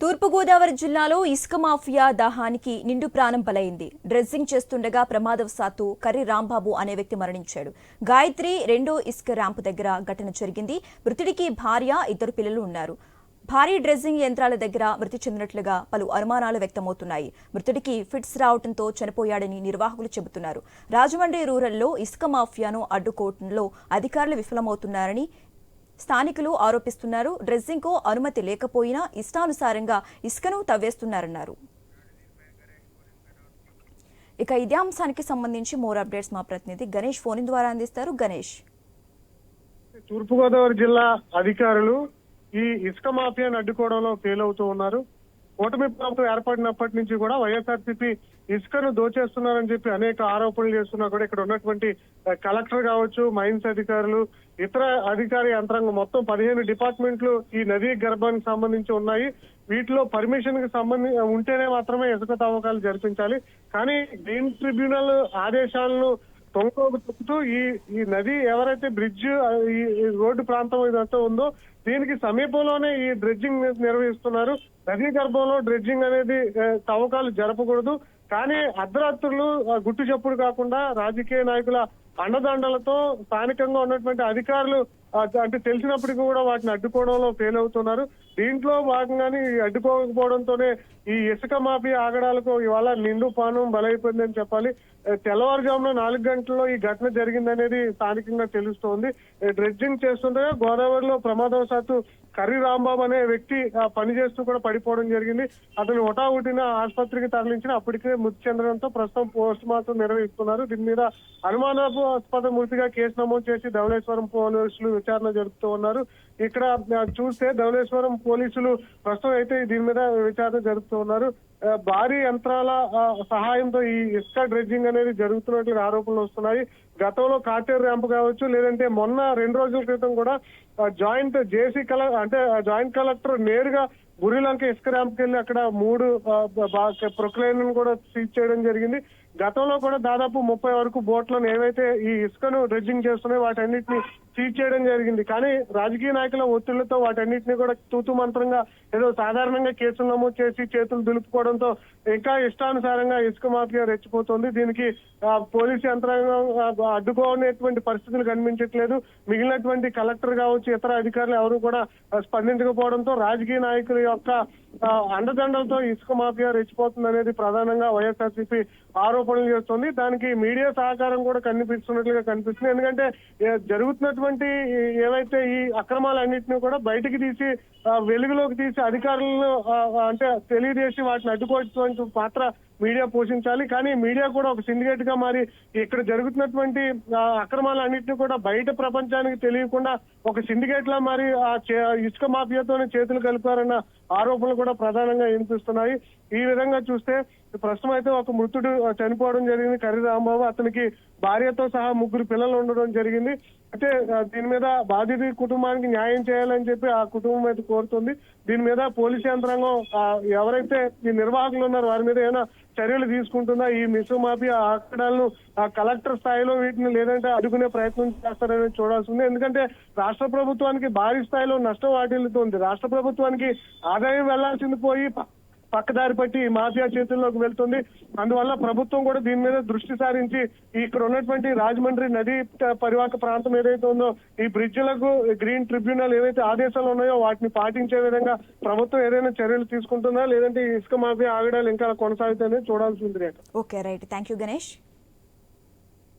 తూర్పుగోదావరి జిల్లాలో ఇసుక మాఫియా దాహానికి నిండు ప్రాణం బలైంది. డ్రెస్సింగ్ చేస్తుండగా ప్రమాదవశాత్తు కర్రి రాంబాబు అనే వ్యక్తి మరణించాడు. గాయత్రి రెండో ఇసుక ర్యాంపు దగ్గర ఘటన జరిగింది. మృతుడికి భార్య ఇద్దరు పిల్లలు ఉన్నారు. భారీ డ్రెస్సింగ్ యంత్రాల దగ్గర మృతి చెందినట్లుగా పలు అనుమానాలు వ్యక్తమవుతున్నాయి. మృతుడికి ఫిట్స్ రావడంతో చనిపోయాడని నిర్వాహకులు చెబుతున్నారు. రాజమండ్రి రూరల్లో ఇసుక మాఫియాను అడ్డుకోవడంలో అధికారులు విఫలమవుతున్నారని స్థానికులు ఆరోపిస్తున్నారు. డ్రెస్సింగ్కు అనుమతి లేకపోయినా ఇష్టానుసారంగా ఇసుకను తవ్వేస్తున్నారన్నారు. ఇక ఇదే అంశానికి సంబంధించి మోర్ అప్డేట్స్ మా ప్రతినిధి గణేష్ ఫోన్ ద్వారా అందిస్తారు. గణేష్. తూర్పుగోదావరి జిల్లా అధికారులు ఈ ఇసుక మాఫియాను అడ్డుకోవడంలో ఫెయిల్ అవుతూ ఉన్నారు. కూటమి ప్రభుత్వం ఏర్పడినప్పటి నుంచి కూడా వైఎస్ఆర్సీపీ ఇసుకను దోచేస్తున్నారని చెప్పి అనేక ఆరోపణలు చేస్తున్నా కూడా ఇక్కడ ఉన్నటువంటి కలెక్టర్ కావచ్చు మైన్స్ అధికారులు ఇతర అధికారి యంత్రాంగం మొత్తం పదిహేను డిపార్ట్మెంట్లు ఈ నదీ గర్భానికి సంబంధించి ఉన్నాయి. వీటిలో పర్మిషన్కి సంబంధించి ఉంటేనే మాత్రమే ఇసుక తవ్వకాలు జరిపించాలి. కానీ గ్రీన్ ట్రిబ్యునల్ ఆదేశాలను తొంగోకు తొక్కుతూ ఈ ఈ నది ఎవరైతే బ్రిడ్జ్ ఈ రోడ్డు ప్రాంతం ఇదంతా ఉందో దీనికి సమీపంలోనే ఈ డ్రెడ్జింగ్ నిర్వహిస్తున్నారు. నదీ గర్భంలో డ్రెడ్జింగ్ అనేది తవ్వకాలు జరపకూడదు. కానీ అర్ధరాత్రులు ఆ, గుట్టు చప్పుడు కాకుండా రాజకీయ నాయకుల అండదండలతో స్థానికంగా ఉన్నటువంటి అధికారులు అంటే తెలిసినప్పటికీ కూడా వాటిని అడ్డుకోవడంలో ఫెయిల్ అవుతున్నారు. దీంట్లో భాగంగానే అడ్డుకోకపోవడంతోనే ఈ ఇసుక మాఫీ ఆగడాలకు ఇవాళ నిండు పానం బలైపోయిందని చెప్పాలి. తెల్లవారుజామున నాలుగు గంటల్లో ఈ ఘటన జరిగిందనేది స్థానికంగా తెలుస్తోంది. డ్రెడ్జింగ్ చేస్తుండగా గోదావరిలో ప్రమాదవశాత్తు కర్రీ రాంబాబు అనే వ్యక్తి ఆ, పని చేస్తూ కూడా పడిపోవడం జరిగింది. అతను ఒటాగుటిన ఆసుపత్రికి తరలించిన అప్పటికే మృతి చెందడంతో ప్రస్తుతం పోస్ట్ మార్టం నిర్వహిస్తున్నారు. దీని మీద అనుమానాస్పద మృతిగా కేసు నమోదు చేసి ధవళేశ్వరం పోలీసులు విచారణ జరుపుతూ ఉన్నారు. ఇక్కడ చూస్తే ధవళేశ్వరం పోలీసులు ప్రస్తుతం అయితే దీని మీద విచారణ జరుపుతూ ఉన్నారు. భారీ యంత్రాల సహాయంతో ఈ ఇసుక డ్రెడ్జింగ్ అనేది జరుగుతున్నట్లు ఆరోపణలు వస్తున్నాయి. గతంలో కాటేరు ర్యాంప్ కావచ్చు లేదంటే మొన్న రెండు రోజుల క్రితం కూడా జాయింట్ జేసీ కల అంటే జాయింట్ కలెక్టర్ నేరుగా బురిలంక ఇసుక ర్యాంప్కి వెళ్ళి అక్కడ మూడు ప్రొక్లైన్ కూడా సీజ్ చేయడం జరిగింది. గతంలో కూడా దాదాపు ముప్పై వరకు బోట్లను ఏవైతే ఈ ఇసుకను డ్రెడ్జింగ్ చేస్తున్నాయో వాటన్నిటిని సీజ్ చేయడం జరిగింది. కానీ రాజకీయ నాయకుల ఒత్తిళ్ళతో వాటన్నిటిని కూడా తూతు మంత్రంగా ఏదో సాధారణంగా కేసులు నమోదు చేసి చేతులు దులుపుకోవడంతో ఇంకా ఇష్టానుసారంగా ఇసుక మాఫియా రెచ్చిపోతుంది. దీనికి పోలీసు యంత్రాంగం అడ్డుకోనేటువంటి పరిస్థితులు కనిపించట్లేదు. మిగిలినటువంటి కలెక్టర్ కావచ్చు ఇతర అధికారులు ఎవరు కూడా స్పందించకపోవడంతో రాజకీయ నాయకులు యొక్క ఆ, అండదండలతో ఇసుక మాఫియా రెచ్చిపోతుంది అనేది ప్రధానంగా వైఎస్ఆర్సీపీ ఆరోపణలు చేస్తుంది. దానికి మీడియా సహకారం కూడా కనిపిస్తున్నట్లుగా కనిపిస్తుంది. ఎందుకంటే జరుగుతున్నటువంటి ఏవైతే ఈ అక్రమాలన్నింటినీ కూడా బయటికి తీసి వెలుగులోకి తీసి అధికారులను అంటే తెలియజేసి వాటిని అడ్డుకోవడం పాత్ర మీడియా పోషించాలి. కానీ మీడియా కూడా ఒక సిండికేట్గా మారి ఇక్కడ జరుగుతున్నటువంటి ఆ, అక్రమాలన్నింటినీ కూడా బయట ప్రపంచానికి తెలియకుండా ఒక సిండికేట్ లా మారి ఆ చే- ఇసుక మాఫియాతోనే చేతులు కలిపారన్న ఆరోపణలు కూడా ప్రధానంగా వినిపిస్తున్నాయి. ఈ విధంగా చూస్తే ప్రస్తుతం అయితే ఒక మృతుడు చనిపోవడం జరిగింది. కర్రి రాంబాబు. అతనికి భార్యతో సహా ముగ్గురు పిల్లలు ఉండడం జరిగింది. అయితే దీని మీద బాధిత కుటుంబానికి న్యాయం చేయాలని చెప్పి ఆ కుటుంబం అయితే కోరుతుంది. దీని మీద పోలీస్ యంత్రాంగం ఎవరైతే ఈ నిర్వాహకులు ఉన్నారో వారి మీద ఏమైనా చర్యలు తీసుకుంటుందా ఈ మిసు మాఫియా ఆకడాలను ఆ కలెక్టర్ స్థాయిలో వీటిని లేదంటే అడుగునే ప్రయత్నం చేస్తారని చూడాల్సి ఉంది. ఎందుకంటే రాష్ట్ర ప్రభుత్వానికి భారీ స్థాయిలో నష్టం వాటిల్లుతోంది. రాష్ట్ర ప్రభుత్వానికి ఆదాయం వెళ్ళాల్సింది పోయి పక్కదారి పట్టి ఈ మాఫియా చేతుల్లోకి వెళ్తుంది. అందువల్ల ప్రభుత్వం కూడా దీని మీద దృష్టి సారించి ఇక్కడ ఉన్నటువంటి రాజమండ్రి నది పరివాహక ప్రాంతం ఏదైతే ఉందో ఈ బ్రిడ్జిలకు గ్రీన్ ట్రిబ్యునల్ ఏవైతే ఆదేశాలు ఉన్నాయో వాటిని పాటించే విధంగా ప్రభుత్వం ఏదైనా చర్యలు తీసుకుంటుందా? లేదంటే ఇసుక మాఫియా ఆగడాలు ఇంకా కొనసాగుతాయని చూడాల్సి ఉంది okay right. Thank you Ganesh.